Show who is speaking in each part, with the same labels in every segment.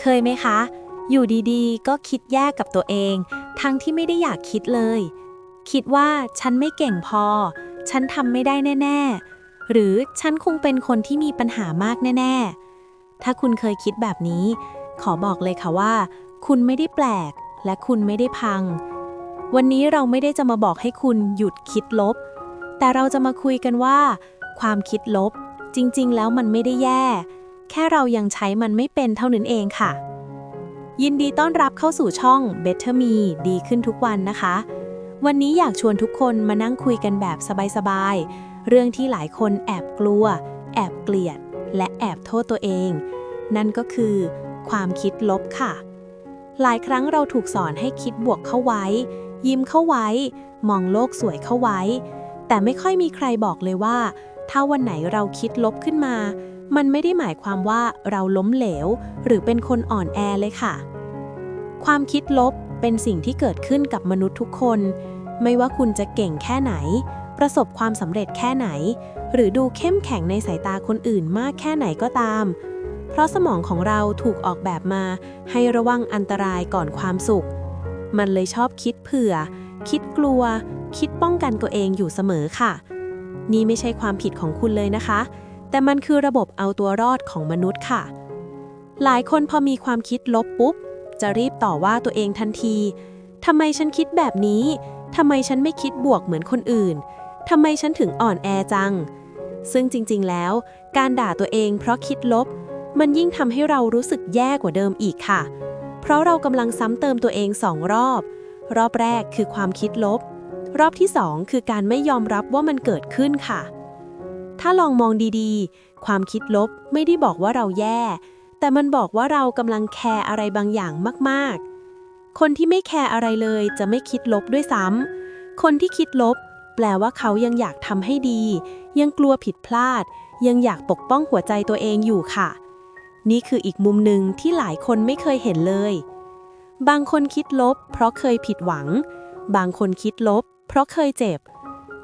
Speaker 1: เคยไหมคะ อยู่ดีๆ ก็คิดแย่กับตัวเอง ทั้งที่ไม่ได้อยากคิดเลย คิดว่าฉันไม่เก่งพอ ฉันทำไม่ได้แน่ ๆ หรือฉันคงเป็นคนที่มีปัญหามากแน่ ๆ ถ้าคุณเคยคิดแบบนี้ ขอบอกเลยค่ะว่า คุณไม่ได้แปลก และคุณไม่ได้พัง วันนี้เราไม่ได้จะมาบอกให้คุณหยุดคิดลบ แต่เราจะมาคุยกันว่า ความคิดลบจริง ๆ แล้วมันไม่ได้แย่ แค่เรายังใช้มันไม่เป็นเท่านั้นเองค่ะ ยินดีต้อนรับเข้าสู่ช่อง Better Me ดีขึ้นทุกวันนะคะ วันนี้อยากชวนทุกคนมานั่งคุยกันแบบสบายๆ เรื่องที่หลายคนแอบกลัว แอบเกลียด และแอบโทษตัวเอง นั่นก็คือ ความคิดลบค่ะ หลายครั้งเราถูกสอนให้คิดบวกเข้าไว้ ยิ้มเข้าไว้ มองโลกสวยเข้าไว้ แต่ไม่ค่อยมีใครบอกเลยว่า ถ้าวันไหนเราคิดลบขึ้นมา มันไม่ได้หมายความว่าเราล้มเหลว หรือเป็นคนอ่อนแอเลยค่ะ ความคิดลบเป็นสิ่งที่เกิดขึ้นกับมนุษย์ทุกคน ไม่ว่าคุณจะเก่งแค่ไหน ประสบความสำเร็จแค่ไหน หรือดูเข้มแข็งในสายตาคนอื่นมากแค่ไหนก็ตาม เพราะสมองของเราถูกออกแบบมา ให้ระวังอันตรายก่อนความสุข มันเลยชอบคิดเผื่อ คิดกลัว คิดป้องกันตัวเองอยู่เสมอค่ะ นี่ไม่ใช่ความผิดของคุณเลยนะคะ แต่มันคือระบบเอาตัวรอดของมนุษย์ค่ะ หลายคนพอมีความคิดลบปุ๊บ จะรีบต่อว่าตัวเองทันทีทำไมฉันคิดแบบนี้ทำไมฉันไม่คิดบวกเหมือนคนอื่นทำไมฉันถึงอ่อนแอจัง ซึ่งจริง ๆ แล้ว การด่าตัวเองเพราะคิดลบ มันยิ่งทำให้เรารู้สึกแย่กว่าเดิมอีกค่ะ เพราะเรากำลังซ้ำเติมตัวเองสองรอบ รอบแรกคือความคิดลบ รอบที่สองคือการไม่ยอมรับว่ามันเกิดขึ้นค่ะ ถ้าลองมองดีๆ ความคิดลบไม่ได้บอกว่าเราแย่ แต่มันบอกว่าเรากำลังแคร์อะไรบางอย่างมากๆ คนที่ไม่แคร์อะไรเลยจะไม่คิดลบด้วยซ้ำ คนที่คิดลบ แปลว่าเขายังอยากทำให้ดี ยังกลัวผิดพลาด ยังอยากปกป้องหัวใจตัวเองอยู่ค่ะ นี่คืออีกมุมหนึ่งที่หลายคนไม่เคยเห็นเลย บางคนคิดลบ เพราะเคยผิดหวัง บางคนคิดลบ เพราะเคยเจ็บ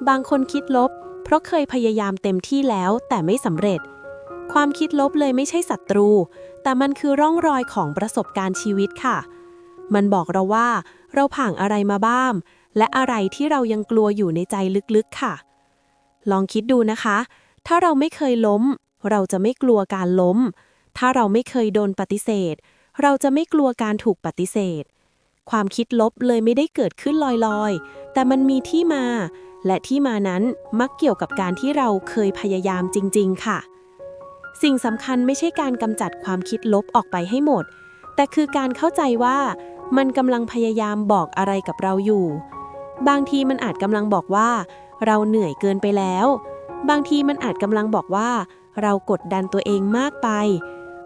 Speaker 1: บางคนคิดลบ เพราะเคยพยายามเต็มที่แล้วแต่ไม่สำเร็จ ความคิดลบเลยไม่ใช่ศัตรู แต่มันคือร่องรอยของประสบการณ์ชีวิตค่ะ มันบอกเราว่า เราผ่านอะไรมาบ้างและอะไรที่เรายังกลัวอยู่ในใจลึกๆค่ะ ลองคิดดูนะคะ ถ้าเราไม่เคยล้ม เราจะไม่กลัวการล้ม ถ้าเราไม่เคยโดนปฏิเสธ เราจะไม่กลัวการถูกปฏิเสธ ความคิดลบเลยไม่ได้เกิดขึ้นลอยๆ แต่มันมีที่มา และที่มานั้นมักเกี่ยวกับการที่เราเคยพยายามจริง ๆ ค่ะ สิ่งสำคัญไม่ใช่การกำจัดความคิดลบออกไปให้หมด แต่คือการเข้าใจว่ามันกำลังพยายามบอกอะไรกับเราอยู่ บางทีมันอาจกำลังบอกว่า เราเหนื่อยเกินไปแล้ว บางทีมันอาจกำลังบอกว่า เรากดดันตัวเองมากไป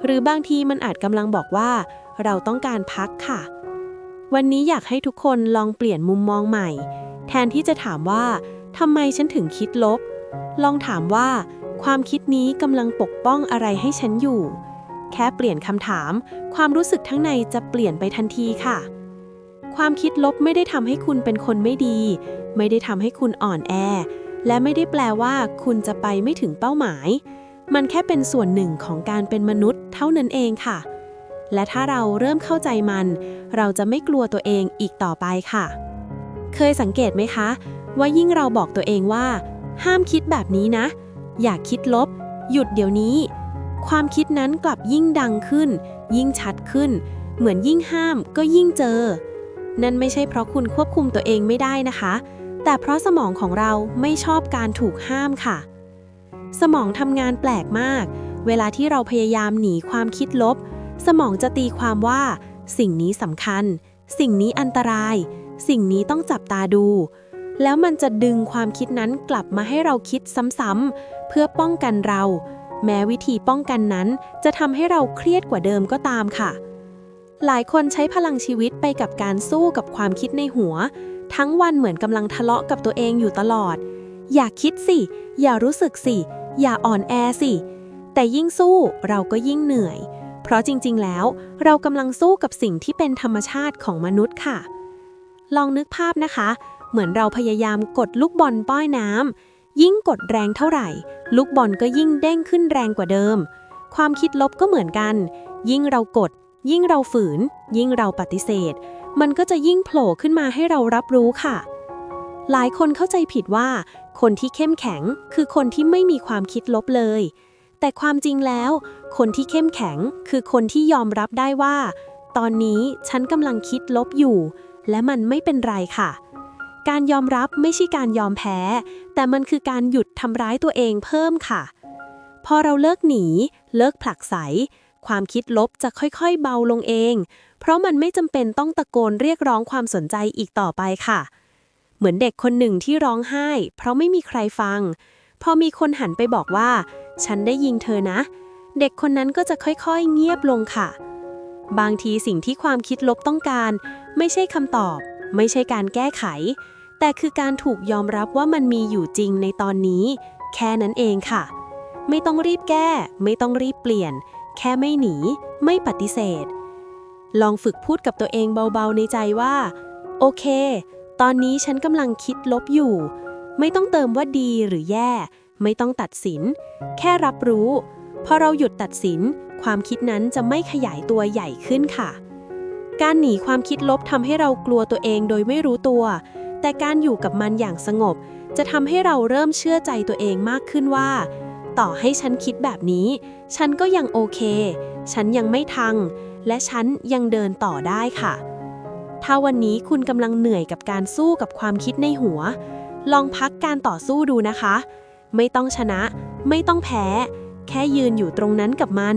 Speaker 1: หรือบางทีมันอาจกำลังบอกว่า เราต้องการพักค่ะ วันนี้อยากให้ทุกคนลองเปลี่ยนมุมมองใหม่ แทนที่จะถามว่าทำไมฉันถึงคิดลบ ลองถามว่า ความคิดนี้กำลังปกป้องอะไรให้ฉันอยู่ แค่เปลี่ยนคำถาม ความรู้สึกทั้งในจะเปลี่ยนไปทันทีค่ะ ความคิดลบไม่ได้ทำให้คุณเป็นคนไม่ดี ไม่ได้ทำให้คุณอ่อนแอ และไม่ได้แปลว่า คุณจะไปไม่ถึงเป้าหมาย มันแค่เป็นส่วนหนึ่งของการเป็นมนุษย์ เท่านั้นเองค่ะ และถ้าเราเริ่มเข้าใจมัน เราจะไม่กลัวตัวเองอีกต่อไปค่ะ เคยสังเกตไหมคะ ว่ายิ่งเราบอกตัวเองว่า ห้ามคิดแบบนี้นะ อย่าคิดลบ หยุดเดี๋ยวนี้ ความคิดนั้นกลับยิ่งดังขึ้น ยิ่งชัดขึ้น เหมือนยิ่งห้ามก็ยิ่งเจอ นั่นไม่ใช่เพราะคุณควบคุมตัวเองไม่ได้นะคะ แต่เพราะสมองของเราไม่ชอบการถูกห้ามค่ะ สมองทำงานแปลกมาก เวลาที่เราพยายามหนีความคิดลบ สมองจะตีความว่า สิ่งนี้สำคัญ สิ่งนี้อันตราย สิ่งนี้ต้องจับตาดู แล้วมันจะดึงความคิดนั้นกลับมาให้เราคิดซ้ำๆเพื่อป้องกันเรา แม้วิธีป้องกันนั้น จะทำให้เราเครียดกว่าเดิมก็ตามค่ะ หลายคนใช้พลังชีวิตไปกับการสู้กับความคิดในหัว ทั้งวันเหมือนกำลังทะเลาะกับตัวเองอยู่ตลอด อย่าคิดสิ อย่ารู้สึกสิ อย่าอ่อนแอสิ แต่ยิ่งสู้เราก็ยิ่งเหนื่อย เพราะจริง ๆ แล้ว เรากำลังสู้กับสิ่งที่เป็นธรรมชาติของมนุษย์ค่ะ ลองนึกภาพนะคะ เหมือนเราพยายามกดลูกบอลป้อยน้ำยิ่งกดแรงเท่าไหร่ ลูกบอลก็ยิ่งเด้งขึ้นแรงกว่าเดิม ความคิดลบก็เหมือนกัน ยิ่งเรากด ยิ่งเราฝืน ยิ่งเราปฏิเสธ มันก็จะยิ่งโผล่ขึ้นมาให้เรารับรู้ค่ะ หลายคนเข้าใจผิดว่า คนที่เข้มแข็งคือคนที่ไม่มีความคิดลบเลย แต่ความจริงแล้ว คนที่เข้มแข็งคือคนที่ยอมรับได้ว่า ตอนนี้ฉันกำลังคิดลบอยู่ และมันไม่เป็นไรค่ะ การยอมรับไม่ใช่การยอมแพ้ แต่มันคือการหยุดทำร้ายตัวเองเพิ่มค่ะ พอเราเลิกหนี เลิกผลักไส ความคิดลบจะค่อยๆเบาลงเอง เพราะมันไม่จำเป็นต้องตะโกนเรียกร้องความสนใจอีกต่อไปค่ะ เหมือนเด็กคนหนึ่งที่ร้องไห้ เพราะไม่มีใครฟัง พอมีคนหันไปบอกว่า ฉันได้ยิงเธอนะ เด็กคนนั้นก็จะค่อยๆ เงียบลงค่ะบางทีสิ่งที่ความคิดลบต้องการ ไม่ใช่คำตอบ ไม่ใช่การแก้ไข แต่คือการถูกยอมรับว่ามันมีอยู่จริงในตอนนี้ แค่นั้นเองค่ะ ไม่ต้องรีบแก้ ไม่ต้องรีบเปลี่ยน แค่ไม่หนี ไม่ปฏิเสธ ลองฝึกพูดกับตัวเองเบาๆในใจว่า โอเค ตอนนี้ฉันกำลังคิดลบอยู่ ไม่ต้องเติมว่าดีหรือแย่ ไม่ต้องตัดสิน แค่รับรู้ พอเราหยุดตัดสิน ความคิดนั้นจะไม่ขยายตัวใหญ่ขึ้นค่ะ การหนีความคิดลบทำให้เรากลัวตัวเองโดยไม่รู้ตัว แต่การอยู่กับมันอย่างสงบ จะทำให้เราเริ่มเชื่อใจตัวเองมากขึ้นว่า ต่อให้ฉันคิดแบบนี้ ฉันก็ยังโอเค ฉันยังไม่ทัง และฉันยังเดินต่อได้ค่ะ ถ้าวันนี้คุณกำลังเหนื่อยกับการสู้กับความคิดในหัว ลองพักการต่อสู้ดูนะคะ ไม่ต้องชนะ ไม่ต้องแพ้ แค่ยืนอยู่ตรงนั้นกับมัน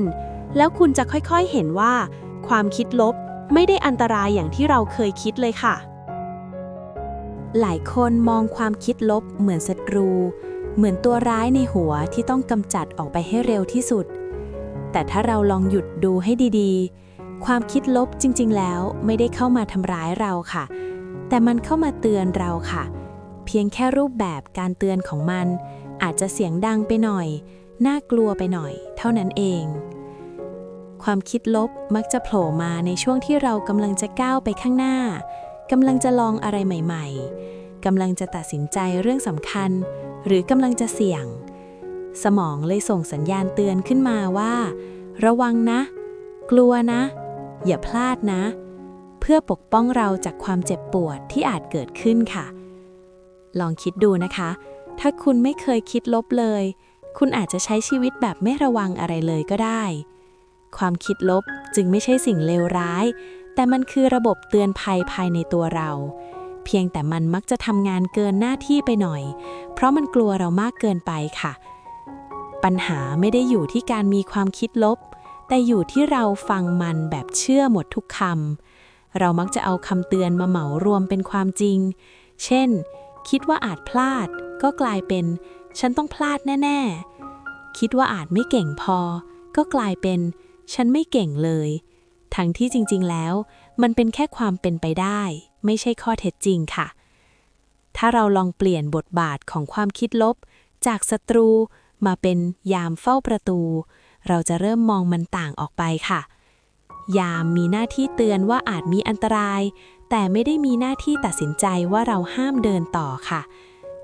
Speaker 1: แล้วคุณจะค่อยๆเห็นว่า ความคิดลบ ไม่ได้อันตรายอย่างที่เราเคยคิดเลยค่ะ หลายคนมองความคิดลบเหมือนศัตรู เหมือนตัวร้ายในหัวที่ต้องกำจัดออกไปให้เร็วที่สุด แต่ถ้าเราลองหยุดดูให้ดีๆ ความคิดลบจริง ๆ แล้วไม่ได้เข้ามาทำร้ายเราค่ะ แต่มันเข้ามาเตือนเราค่ะ เพียงแค่รูปแบบการเตือนของมัน อาจจะเสียงดังไปหน่อย น่ากลัวไปหน่อย เท่านั้นเอง ความคิดลบมักจะโผล่มาในช่วงที่เรากำลังจะก้าวไปข้างหน้ากำลังจะลองอะไรใหม่ๆกำลังจะตัดสินใจเรื่องสำคัญ หรือกำลังจะเสี่ยง สมองเลยส่งสัญญาณเตือนขึ้นมาว่า ระวังนะ กลัวนะ อย่าพลาดนะ เพื่อปกป้องเราจากความเจ็บปวดที่อาจเกิดขึ้นค่ะ ลองคิดดูนะคะ ถ้าคุณไม่เคยคิดลบเลย คุณอาจจะใช้ชีวิตแบบไม่ระวังอะไรเลยก็ได้ ความคิดลบจึงไม่ใช่สิ่งเลวร้าย แต่มันคือระบบเตือนภัยภายในตัวเรา เพียงแต่มันมักจะทำงานเกินหน้าที่ไปหน่อย เพราะมันกลัวเรามากเกินไปค่ะ ปัญหาไม่ได้อยู่ที่การมีความคิดลบ แต่อยู่ที่เราฟังมันแบบเชื่อหมดทุกคำเรามักจะเอาคำเตือนมาเหมารวมเป็นความจริง เช่น คิดว่าอาจพลาด ก็กลายเป็น ฉันต้องพลาดแน่ ๆคิดว่าอาจไม่เก่งพอ ก็กลายเป็น ฉันไม่เก่งเลย ทั้งที่จริงๆแล้ว มันเป็นแค่ความเป็นไปได้ ไม่ใช่ข้อเท็จจริงค่ะ ถ้าเราลองเปลี่ยนบทบาทของความคิดลบ จากศัตรูมาเป็นยามเฝ้าประตู เราจะเริ่มมองมันต่างออกไปค่ะ ยามมีหน้าที่เตือนว่าอาจมีอันตราย แต่ไม่ได้มีหน้าที่ตัดสินใจว่าเราห้ามเดินต่อค่ะ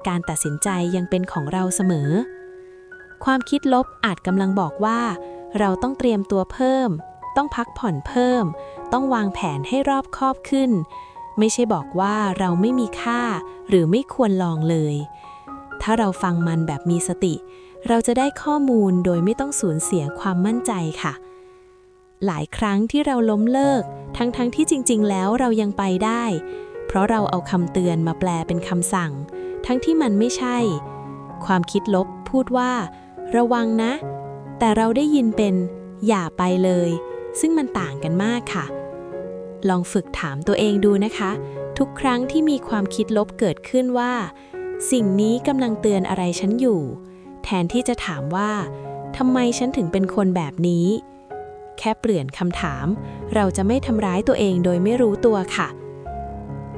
Speaker 1: การตัดสินใจยังเป็นของเราเสมอ ความคิดลบอาจกำลังบอกว่า เราต้องเตรียมตัวเพิ่ม ต้องพักผ่อนเพิ่ม ต้องวางแผนให้รอบคอบขึ้น ไม่ใช่บอกว่าเราไม่มีค่า หรือไม่ควรลองเลย ถ้าเราฟังมันแบบมีสติ เราจะได้ข้อมูลโดยไม่ต้องสูญเสียความมั่นใจค่ะ หลายครั้งที่เราล้มเลิก ทั้งๆทที่จริง ๆ แล้วเรายังไปได้ เพราะเราเอาคำเตือนมาแปลเป็นคำสั่ง ทั้งที่มันไม่ใช่ ความคิดลบพูดว่า ระวังนะ แต่เราได้ยินเป็นอย่าไปเลย ซึ่งมันต่างกันมากค่ะ ลองฝึกถามตัวเองดูนะคะ ทุกครั้งที่มีความคิดลบเกิดขึ้นว่า สิ่งนี้กำลังเตือนอะไรฉันอยู่ แทนที่จะถามว่าทำไมฉันถึงเป็นคนแบบนี้ แค่เปลี่ยนคำถาม เราจะไม่ทำร้ายตัวเองโดยไม่รู้ตัวค่ะ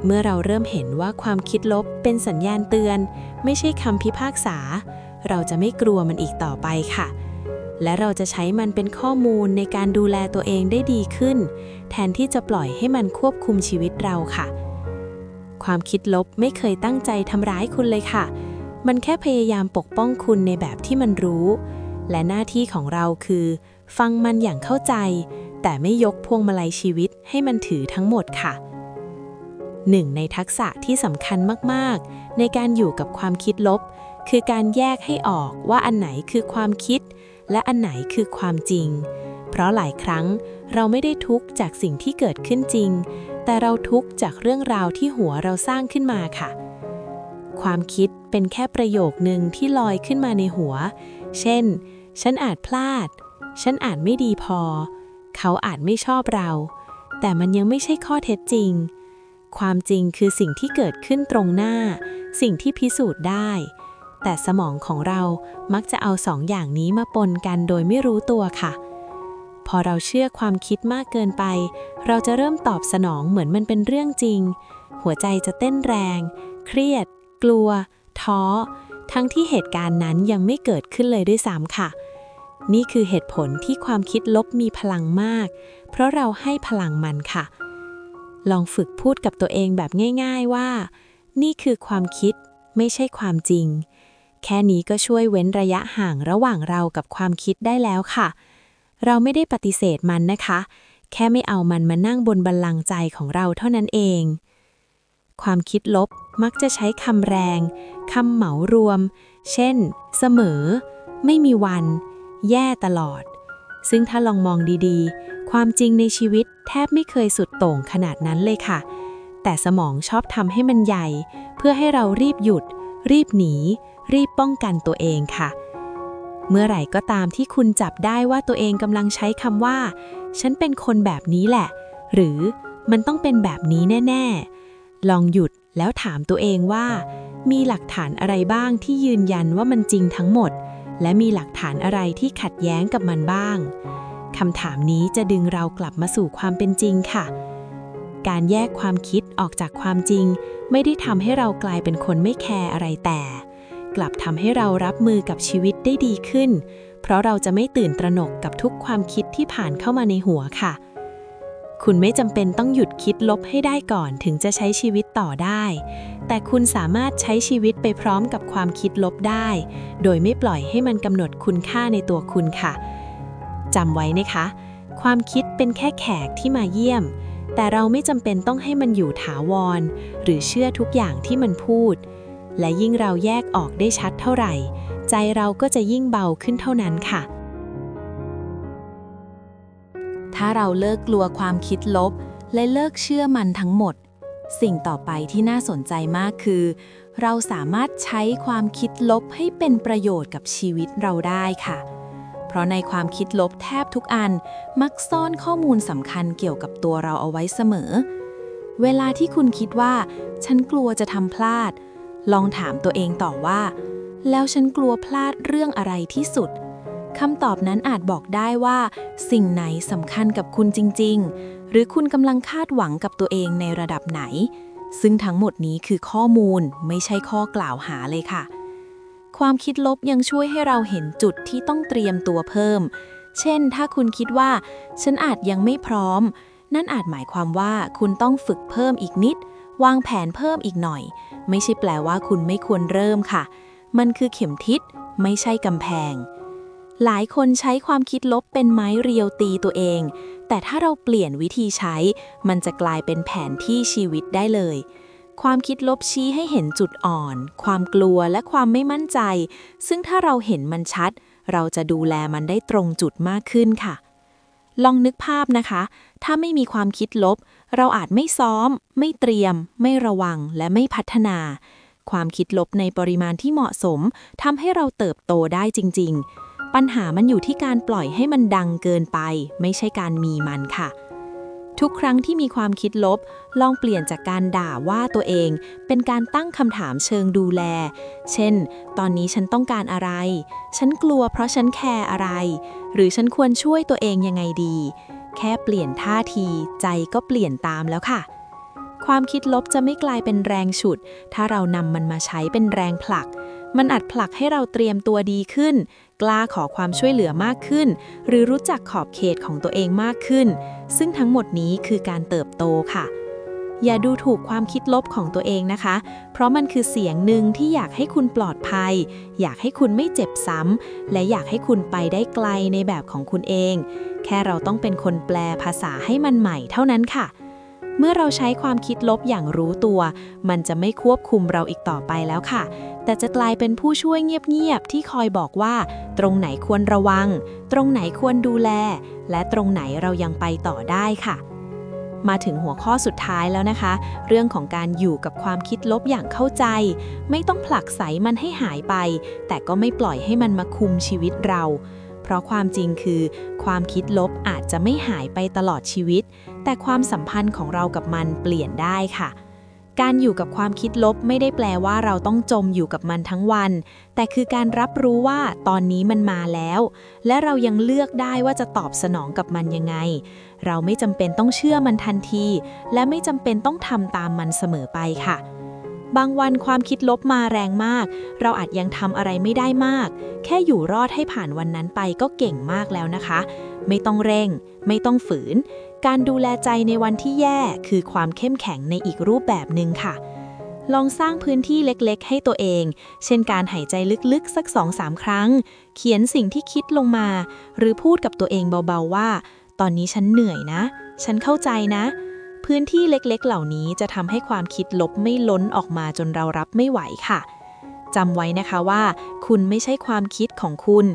Speaker 1: เมื่อเราเริ่มเห็นว่าความคิดลบเป็นสัญญาณเตือน ไม่ใช่คำพิพากษา เราจะไม่กลัวมันอีกต่อไปค่ะ และเราจะใช้มันเป็นข้อมูลในการดูแลตัวเองได้ดีขึ้น แทนที่จะปล่อยให้มันควบคุมชีวิตเราค่ะ ความคิดลบไม่เคยตั้งใจทำร้ายคุณเลยค่ะ มันแค่พยายามปกป้องคุณในแบบที่มันรู้ และหน้าที่ของเราคือ ฟังมันอย่างเข้าใจ แต่ไม่ยกพวงมาลัยชีวิตให้มันถือทั้งหมดค่ะหนึ่งในทักษะที่สำคัญมาก ๆ ในการอยู่กับความคิดลบ คือการแยกให้ออกว่าอันไหนคือความคิด และอันไหนคือความจริง เพราะหลายครั้งเราไม่ได้ทุกข์จากสิ่งที่เกิดขึ้นจริง แต่เราทุกข์จากเรื่องราวที่หัวเราสร้างขึ้นมาค่ะ ความคิดเป็นแค่ประโยคหนึ่งที่ลอยขึ้นมาในหัว เช่น ฉันอาจพลาด ฉันอาจไม่ดีพอ เขาอาจไม่ชอบเรา แต่มันยังไม่ใช่ข้อเท็จจริง ความจริงคือสิ่งที่เกิดขึ้นตรงหน้า สิ่งที่พิสูจน์ได้ แต่สมองของเรามักจะเอาสองอย่างนี้มาปนกันโดยไม่รู้ตัวค่ะ พอเราเชื่อความคิดมากเกินไป เราจะเริ่มตอบสนองเหมือนมันเป็นเรื่องจริง หัวใจจะเต้นแรง เครียด กลัว ท้อ ทั้งที่เหตุการณ์นั้นยังไม่เกิดขึ้นเลยด้วยซ้ำค่ะ นี่คือเหตุผลที่ความคิดลบมีพลังมาก เพราะเราให้พลังมันค่ะ ลองฝึกพูดกับตัวเองแบบง่าย ๆว่า นี่คือความคิดไม่ใช่ความจริง แค่นี้ก็ช่วยเว้นระยะห่างระหว่างเรากับความคิดได้แล้วค่ะ เราไม่ได้ปฏิเสธมันนะคะ แค่ไม่เอามันมานั่งบนบัลลังก์ใจของเราเท่านั้นเอง ความคิดลบมักจะใช้คำแรงคำเหมารวม เช่น เสมอ ไม่มีวัน แย่ตลอด ซึ่งถ้าลองมองดีๆ ความจริงในชีวิตแทบไม่เคยสุดโต่งขนาดนั้นเลยค่ะ แต่สมองชอบทำให้มันใหญ่ เพื่อให้เรารีบหยุด รีบหนี รีบป้องกันตัวเองค่ะ เมื่อไหร่ก็ตามที่คุณจับได้ว่าตัวเองกำลังใช้คำว่า ฉันเป็นคนแบบนี้แหละ หรือมันต้องเป็นแบบนี้แน่ ๆ ลองหยุดแล้วถามตัวเองว่า มีหลักฐานอะไรบ้างที่ยืนยันว่ามันจริงทั้งหมด และมีหลักฐานอะไรที่ขัดแย้งกับมันบ้างคำถามนี้จะดึงเรากลับมาสู่ความเป็นจริงค่ะ การแยกความคิดออกจากความจริง ไม่ได้ทำให้เรากลายเป็นคนไม่แคร์อะไรแต่ กลับทำให้เรารับมือกับชีวิตได้ดีขึ้น เพราะเราจะไม่ตื่นตระหนกกับทุกความคิดที่ผ่านเข้ามาในหัวค่ะ คุณไม่จำเป็นต้องหยุดคิดลบให้ได้ก่อนถึงจะใช้ชีวิตต่อได้ แต่คุณสามารถใช้ชีวิตไปพร้อมกับความคิดลบได้ โดยไม่ปล่อยให้มันกำหนดคุณค่าในตัวคุณค่ะจำไว้นะคะ ความคิดเป็นแค่แขกที่มาเยี่ยม แต่เราไม่จำเป็นต้องให้มันอยู่ถาวร หรือเชื่อทุกอย่างที่มันพูด และยิ่งเราแยกออกได้ชัดเท่าไหร่ ใจเราก็จะยิ่งเบาขึ้นเท่านั้นค่ะ ถ้าเราเลิกกลัวความคิดลบ และเลิกเชื่อมันทั้งหมด สิ่งต่อไปที่น่าสนใจมากคือ เราสามารถใช้ความคิดลบให้เป็นประโยชน์กับชีวิตเราได้ค่ะเพราะในความคิดลบแทบทุกอัน มักซ่อนข้อมูลสำคัญเกี่ยวกับตัวเราเอาไว้เสมอ เวลาที่คุณคิดว่า ฉันกลัวจะทำพลาด ลองถามตัวเองต่อว่า แล้วฉันกลัวพลาดเรื่องอะไรที่สุดคำตอบนั้นอาจบอกได้ว่า สิ่งไหนสำคัญกับคุณจริง ๆ หรือคุณกำลังคาดหวังกับตัวเองในระดับไหน ซึ่งทั้งหมดนี้คือข้อมูลไม่ใช่ข้อกล่าวหาเลยค่ะ ความคิดลบยังช่วยให้เราเห็นจุดที่ต้องเตรียมตัวเพิ่ม เช่น ถ้าคุณคิดว่า ฉันอาจยังไม่พร้อม นั่นอาจหมายความว่าคุณต้องฝึกเพิ่มอีกนิด วางแผนเพิ่มอีกหน่อย ไม่ใช่แปลว่าคุณไม่ควรเริ่มค่ะ มันคือเข็มทิศ ไม่ใช่กำแพง หลายคนใช้ความคิดลบเป็นไม้เรียวตีตัวเอง แต่ถ้าเราเปลี่ยนวิธีใช้ มันจะกลายเป็นแผนที่ชีวิตได้เลย ความคิดลบชี้ให้เห็นจุดอ่อน ความกลัวและความไม่มั่นใจ ซึ่งถ้าเราเห็นมันชัด เราจะดูแลมันได้ตรงจุดมากขึ้นค่ะ ลองนึกภาพนะคะ ถ้าไม่มีความคิดลบ เราอาจไม่ซ้อม ไม่เตรียม ไม่ระวัง และไม่พัฒนา ความคิดลบในปริมาณที่เหมาะสมทำให้เราเติบโตได้จริง ๆ ปัญหามันอยู่ที่การปล่อยให้มันดังเกินไป ไม่ใช่การมีมันค่ะ ทุกครั้งที่มีความคิดลบ ลองเปลี่ยนจากการด่าว่าตัวเอง เป็นการตั้งคำถามเชิงดูแล เช่น ตอนนี้ฉันต้องการอะไร ฉันกลัวเพราะฉันแคร์อะไร หรือฉันควรช่วยตัวเองยังไงดี แค่เปลี่ยนท่าที ใจก็เปลี่ยนตามแล้วค่ะ ความคิดลบจะไม่กลายเป็นแรงฉุด ถ้าเรานำมันมาใช้เป็นแรงผลัก มันอาจผลักให้เราเตรียมตัวดีขึ้น กล้าขอความช่วยเหลือมากขึ้น หรือรู้จักขอบเขตของตัวเองมากขึ้น ซึ่งทั้งหมดนี้คือการเติบโตค่ะ อย่าดูถูกความคิดลบของตัวเองนะคะ เพราะมันคือเสียงหนึ่งที่อยากให้คุณปลอดภัย อยากให้คุณไม่เจ็บซ้ำ และอยากให้คุณไปได้ไกลในแบบของคุณเอง แค่เราต้องเป็นคนแปลภาษาให้มันใหม่เท่านั้นค่ะ เมื่อเราใช้ความคิดลบอย่างรู้ตัว มันจะไม่ควบคุมเราอีกต่อไปแล้วค่ะ แต่จะกลายเป็นผู้ช่วยเงียบๆที่คอยบอกว่า ตรงไหนควรระวัง ตรงไหนควรดูแล และตรงไหนเรายังไปต่อได้ค่ะ มาถึงหัวข้อสุดท้ายแล้วนะคะ เรื่องของการอยู่กับความคิดลบอย่างเข้าใจ ไม่ต้องผลักไสมันให้หายไป แต่ก็ไม่ปล่อยให้มันมาคุมชีวิตเรา ราะความจริงคือ ความคิดลบอาจจะไม่หายไปตลอดชีวิต แต่ความสัมพันธ์ของเรากับมันเปลี่ยนได้ค่ะ การอยู่กับความคิดลบไม่ได้แปลว่าเราต้องจมอยู่กับมันทั้งวัน แต่คือการรับรู้ว่าตอนนี้มันมาแล้ว และเรายังเลือกได้ว่าจะตอบสนองกับมันยังไง เราไม่จำเป็นต้องเชื่อมันทันที และไม่จำเป็นต้องทำตามมันเสมอไปค่ะ บางวันความคิดลบมาแรงมาก เราอาจยังทำอะไรไม่ได้มาก แค่อยู่รอดให้ผ่านวันนั้นไปก็เก่งมากแล้วนะคะ ไม่ต้องเร่ง ไม่ต้องฝืน การดูแลใจในวันที่แย่คือความเข้มแข็งในอีกรูปแบบหนึ่งค่ะ ลองสร้างพื้นที่เล็กๆ ให้ตัวเอง เช่นการหายใจลึกๆ สัก 2-3 ครั้ง เขียนสิ่งที่คิดลงมา หรือพูดกับตัวเองเบาๆว่า ตอนนี้ฉันเหนื่อยนะ ฉันเข้าใจนะ พื้นที่เล็กๆ เหล่านี้จะทำให้ความคิดลบไม่ล้นออกมาจนเรารับไม่ไหวค่ะจำไว้นะคะว่า คุณไม่ใช่ความคิดของคุณ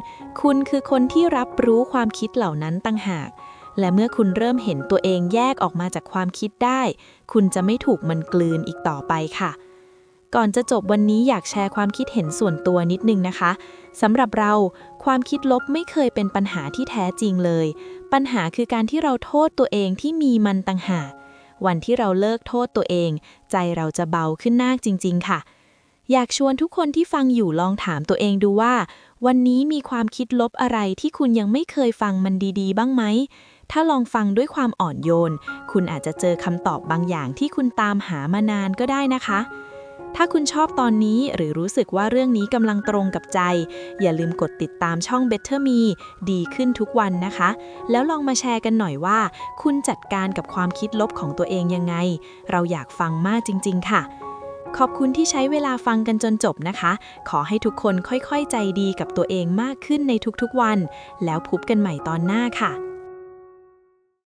Speaker 1: คุณคือคนที่รับรู้ความคิดเหล่านั้นตั้งหาก และเมื่อคุณเริ่มเห็นตัวเองแยกออกมาจากความคิดได้ คุณจะไม่ถูกมันกลืนอีกต่อไปค่ะ ก่อนจะจบวันนี้อยากแชร์ความคิดเห็นส่วนตัวนิดนึงนะคะสำหรับเราความคิดลบไม่เคยเป็นปัญหาที่แท้จริงเลย ปัญหาคือการที่เราโทษตัวเองที่มีมันต่างหาก วันที่เราเลิกโทษตัวเอง ใจเราจะเบาขึ้นมากจริง ๆ ค่ะ อยากชวนทุกคนที่ฟังอยู่ลองถามตัวเองดูว่า วันนี้มีความคิดลบอะไรที่คุณยังไม่เคยฟังมันดีๆ บ้างไหม ถ้าลองฟังด้วยความอ่อนโยน คุณอาจจะเจอคำตอบบางอย่างที่คุณตามหามานานก็ได้นะคะ ถ้าคุณชอบตอนนี้หรือรู้สึกว่าเรื่องนี้กำลังตรงกับใจ อย่าลืมกดติดตามช่อง Better Me ดีขึ้นทุกวันนะคะ แล้วลองมาแชร์กันหน่อยว่า คุณจัดการกับความคิดลบของตัวเองยังไง เราอยากฟังมากจริง ๆ ค่ะขอบคุณที่ใช้เวลาฟังกันจนจบนะคะ ขอให้ทุกคนค่อยๆ ใจดีกับตัวเองมากขึ้นในทุกๆวัน แล้วพบกันใหม่ตอนหน้าค่ะ